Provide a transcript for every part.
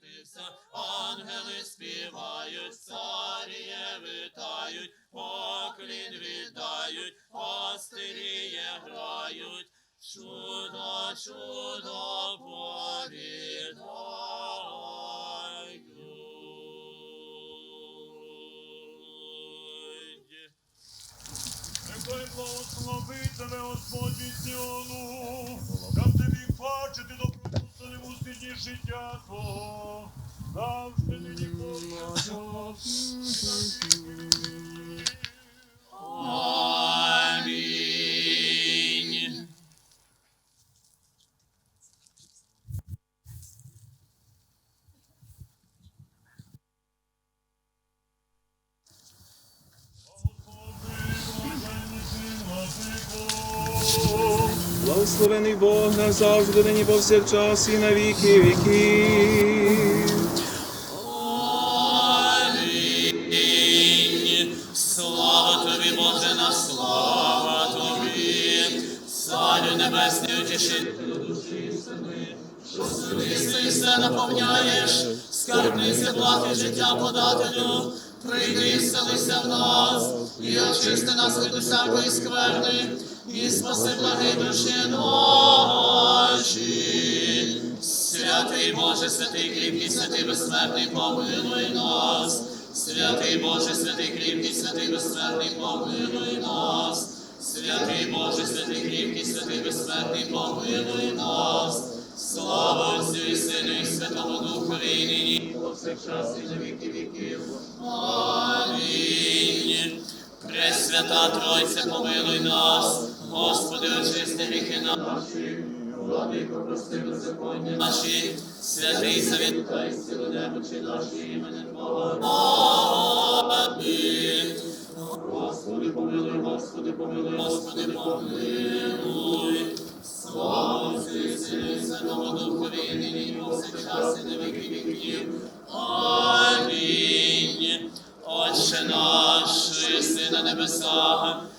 Святився, ангели співають, царіє вітають, поклін віддають, пастиріє грають, чудо, чудо повідають. Нехай благословить тебе Господь Сіону, дам тобі бачити доброту у світі життя Твого, завжди нині повсякчас. Бог назавжди, нині повсякчас і на віки. Амінь. Слава тобі, Боже, на слава тобі, Царю небесний, утішителю душі сини, що силися все наповняєш, скарбниця і життя подателю, прийди і вселися в нас, і очисти нас від усякої скверни, і спаси благи душі наші. Святий Боже, святий кріпкий, святий безсмертний, помилуй нас. Святий Боже, святий кріпкий, святий безсмертний, помилуй нас. Святий Боже, святий кріпкий, святий безсмертний, помилуй нас. Слава Отцю і Сину і Святому Духові, нині, повсякчас і на віки віків. Амінь. Пресвята Тройце, помилуй нас, Господи, очисти гріхи наші, Владико, прости беззаконня наші, святий завітай, сили немочі наші, імені Твого. Амінь. Господи, помилуй, Господи, помилуй, Господи, помилуй. Слава Отцю і Сину і Святому Духові, і нині, повсякчас, і на віки віків. Амінь. Отче наш, що єси на небесах,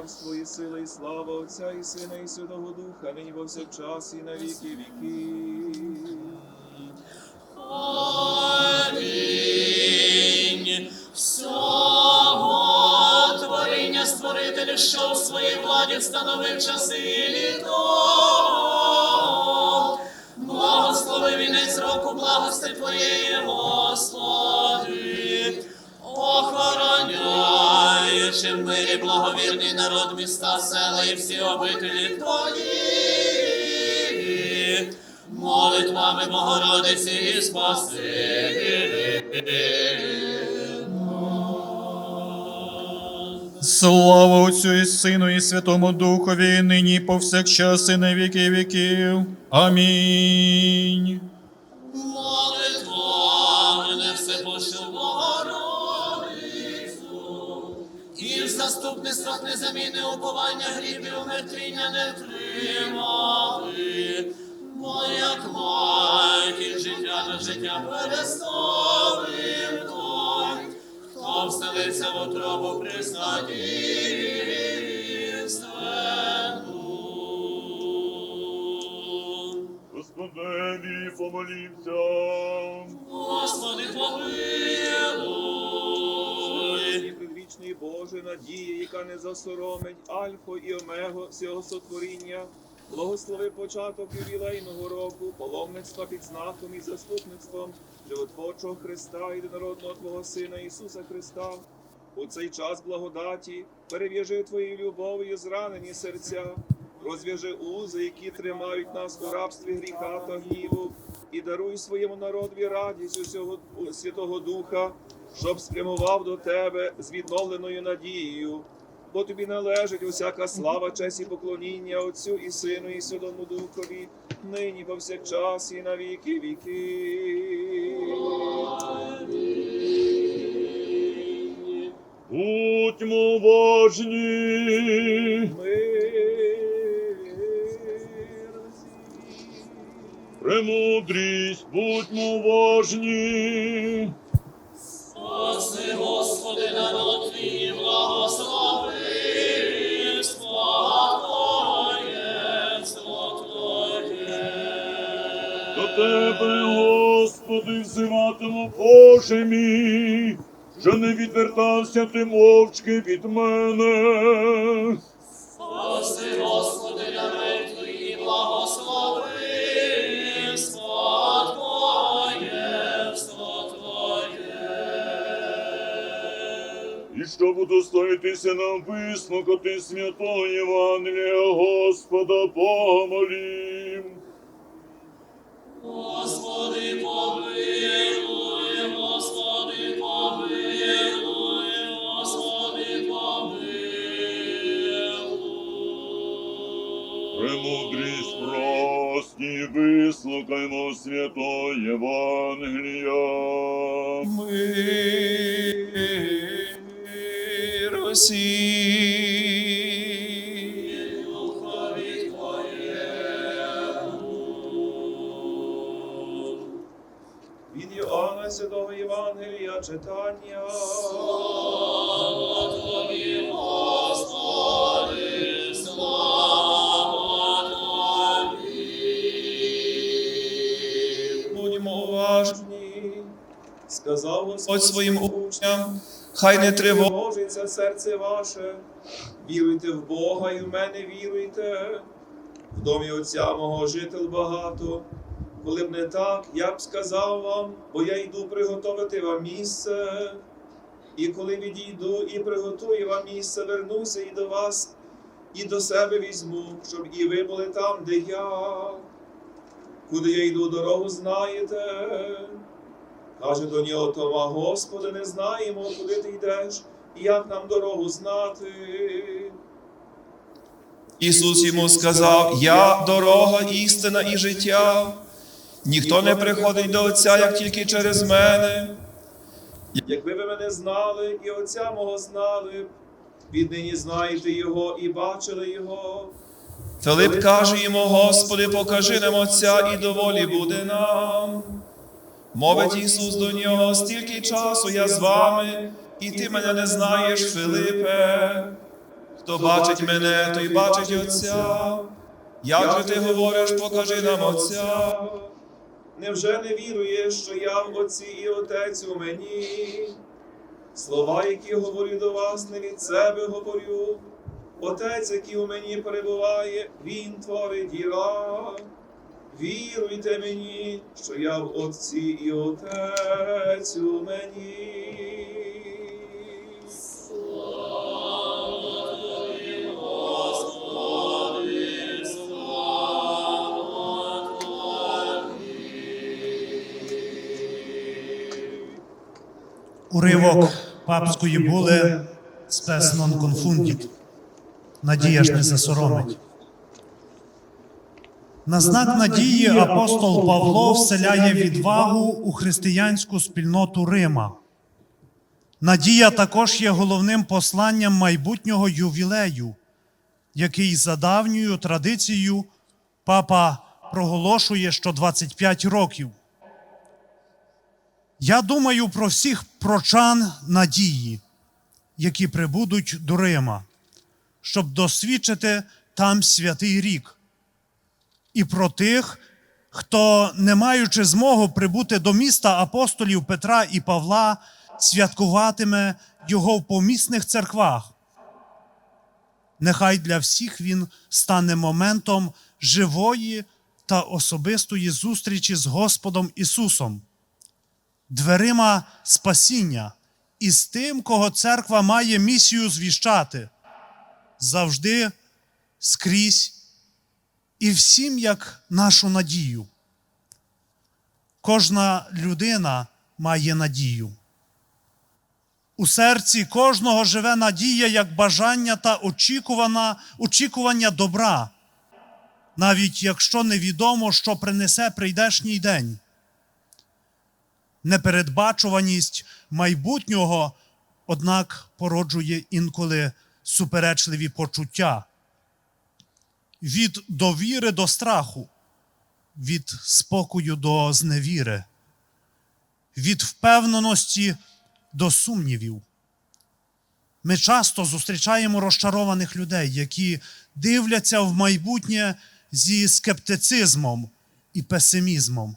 Царство і сила, і слава Отця і Сина, і Святого Духа, нині повсякчас і на віки. Амінь. Всього творіння створителю, що в своїй владі встановив часи літо. Благослови вінець року благости Твоєї, Господи. Охороняючи в мирі благовірний народ міста, села і всі обителі Твої. Молитвами Богородиці і спаси. Слава Отцю і Сину і Святому Духові, і нині і повсякчас і на віки віків. Амінь. Заступництвах незамінне уповання грібів умертвіння не тримали, бо як матір життя до життя переставив той, хто вселився в утробу присадівственну. Господеві помолімся. Господи, помилуй. І Боже, надія, яка не засоромить Альфо і Омего всього сотворіння. Благослови початок ювілейного року, паломництва під знаком і заступництвом животворчого Христа, єдинородного Твого Сина Ісуса Христа. У цей час благодаті перев'яжи Твоєю любов'ю зранені серця, розв'яжи узи, які тримають нас у рабстві гріха та гніву, і даруй своєму народові радість усього Святого Духа, щоб спрямував до Тебе з відновленою надією. Бо тобі належить усяка слава, честь і поклоніння Отцю і Сину, і Святому Духові, нині повсякчас і на віки віки. будьмо уважні. Премудрість, будьмо уважні. Спаси, Господи, народ твій, благослови, Твоєство Твоє. До тебе, Господи, взиватиму, Боже мій, що не відвертався ти мовчки від мене. І щоб нам вислухати святого Євангелія Господа помолім. Господи, помилуй, Господи, помилуй, Господи, помилуй. Премудрість прості, вислухаймо святого Євангелія. Мир Твоєму. Від Іоанна Святого Євангелія читання. Слава Тобі. Будьмо уважні. Ні. Сказав Господь своїм учням, хай не тривожиться. серце ваше, віруйте в Бога і в мене віруйте. В домі отця мого жител багато. Коли б не так, я б сказав вам, бо я йду приготовити вам місце. І коли відійду і приготую вам місце, вернуся і до вас, і до себе візьму, щоб і ви були там, де я. Куди я йду, дорогу знаєте. Каже до нього Тома, Господи, не знаємо, куди ти йдеш, і як нам дорогу знати. Ісус йому сказав: Я дорога, істина і життя. Ніхто не приходить до Отця, як тільки через мене. Якби ви мене знали і Отця мого знали, віднині знаєте Його і бачили Його. Филип каже йому, Господи, покажи нам Отця, і доволі буде нам. Мовить Ісус до нього, стільки часу я з вами, і ти мене не знаєш, Филипе. Хто бачить мене, той бачить Отця. Як же ти говориш, покажи нам Отця? Невже не віруєш, що я в Отці і Отець у мені? Слова, які говорю до вас, не від себе говорю. Отець, який у мені перебуває, Він творить діла. Віруйте мені, що я в Отці і Отець у мені. Уривок папської були спес нон конфундіт. Надія ж не засоромить. На знак надії апостол Павло вселяє відвагу у християнську спільноту Рима. Надія також є головним посланням майбутнього ювілею, який за давньою традицією папа проголошує що 25 років. Я думаю про всіх прочан надії, які прибудуть до Рима, щоб досвідчити там святий рік, і про тих, хто, не маючи змогу прибути до міста апостолів Петра і Павла, святкуватиме його в помісних церквах. Нехай для всіх він стане моментом живої та особистої зустрічі з Господом Ісусом дверима спасіння і з тим, кого церква має місію звіщати завжди, скрізь і всім як нашу надію. Кожна людина має надію. У серці кожного живе надія як бажання та очікувана, очікування добра, навіть якщо невідомо, що принесе прийдешній день непередбачуваність майбутнього однак породжує інколи суперечливі почуття від довіри до страху, від спокою до зневіри, від впевненості до сумнівів. Ми часто зустрічаємо розчарованих людей, які дивляться в майбутнє зі скептицизмом і песимізмом,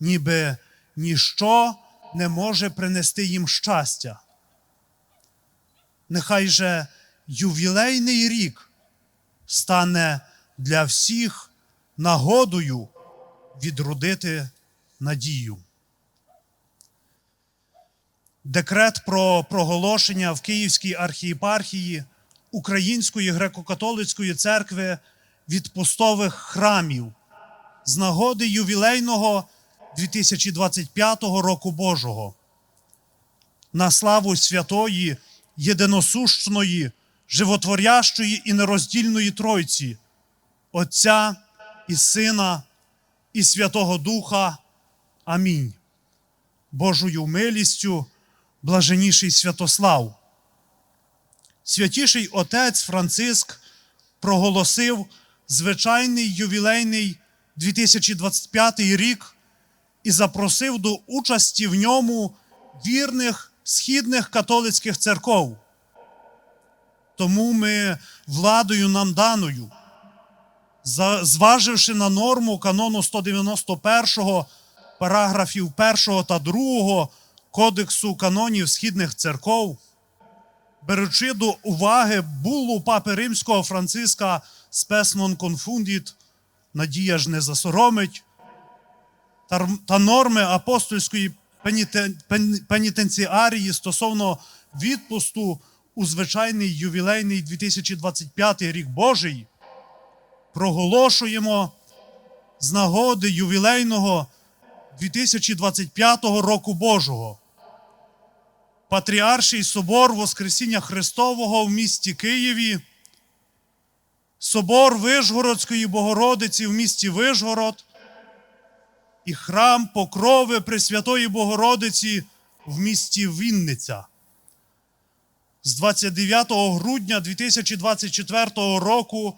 ніби ніщо не може принести їм щастя. Нехай же ювілейний рік стане для всіх нагодою відродити надію. Декрет про проголошення в Київській архієпархії Української греко-католицької церкви відпустових храмів з нагоди ювілейного 2025 року Божого на славу святої, єдиносущної, животворящої і нероздільної Тройці, Отця і Сина і Святого Духа. Амінь. Божою милістю, блаженніший Святослав. Святіший Отець Франциск проголосив звичайний ювілейний 2025 рік і запросив до участі в ньому вірних східних католицьких церков. Тому ми владою нам даною, зваживши на норму канону 191 параграфів 1 та 2 Кодексу канонів східних церков, беручи до уваги булу папи римського Франциска «Spes non confundit», надія ж не засоромить, та, норми апостольської пеніте- пен- пенітенціарії стосовно відпусту у звичайний ювілейний 2025 рік Божий, проголошуємо з нагоди ювілейного 2025 року Божого. Патріарший собор Воскресіння Христового в місті Києві, собор Вишгородської Богородиці в місті Вишгород і храм Покрови Пресвятої Богородиці в місті Вінниця. З 29 грудня 2024 року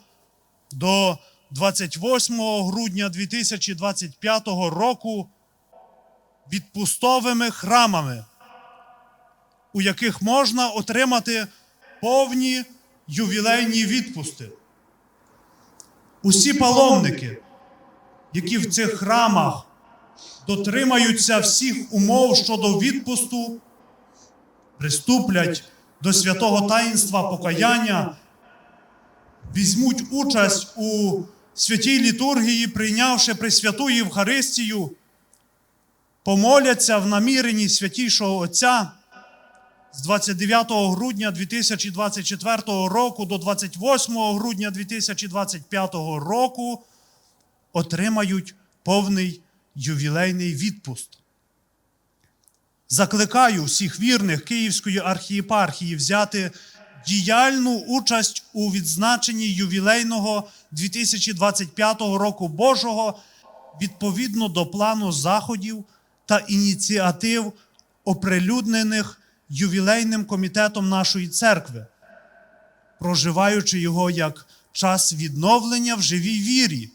до 28 грудня 2025 року відпустовими храмами, у яких можна отримати повні ювілейні відпусти. Усі паломники, які в цих храмах дотримаються всіх умов щодо відпусту, приступлять до святого таїнства покаяння, візьмуть участь у святій літургії, прийнявши Пресвяту Євхаристію, помоляться в наміренні святішого Отця з 29 грудня 2024 року до 28 грудня 2025 року отримають повний ювілейний відпуст. Закликаю всіх вірних Київської архієпархії взяти діяльну участь у відзначенні ювілейного 2025 року Божого відповідно до плану заходів та ініціатив, оприлюднених ювілейним комітетом нашої церкви, проживаючи його як час відновлення в живій вірі,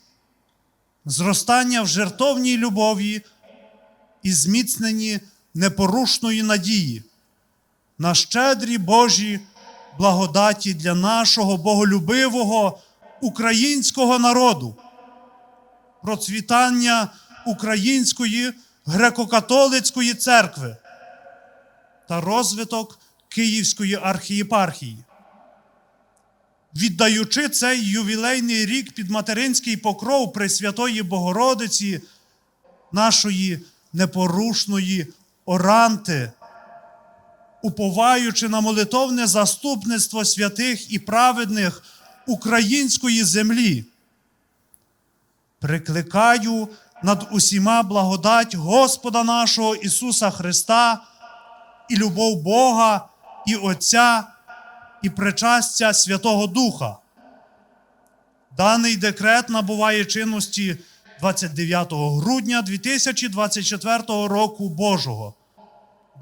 зростання в жертовній любові і зміцненні непорушної надії на щедрі Божі благодаті для нашого боголюбивого українського народу, процвітання Української греко-католицької церкви та розвиток Київської архієпархії. Віддаючи цей ювілейний рік під материнський покров Пресвятої Богородиці, нашої непорушної оранти, уповаючи на молитовне заступництво святих і праведних української землі, прикликаю над усіма благодать Господа нашого Ісуса Христа і любов Бога і Отця і причастя Святого Духа. Даний декрет набуває чинності 29 грудня 2024 року Божого.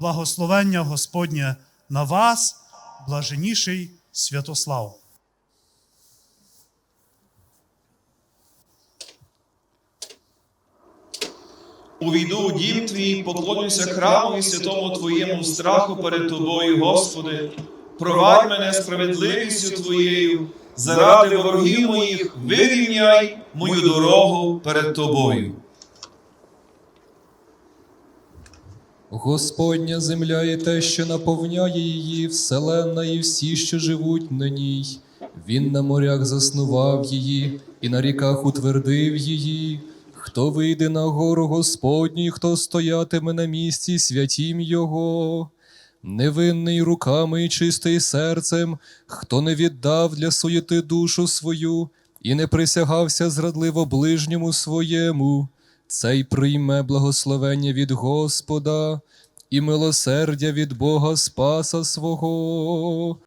Благословення Господнє на вас, блаженніший Святослав. Увійду у дім твій, поклонюся храму і святому Твоєму страху перед Тобою, Господи. Провадь мене справедливістю Твоєю, заради ворогів моїх вирівняй мою дорогу перед Тобою. Господня земля і те, що наповняє її, вселенна і всі, що живуть на ній. Він на морях заснував її, і на ріках утвердив її. Хто вийде на гору Господній, хто стоятиме на місці святім Його, невинний руками і чистий серцем, хто не віддав для суєти душу свою і не присягався зрадливо ближньому своєму, цей прийме благословення від Господа і милосердя від Бога Спаса свого.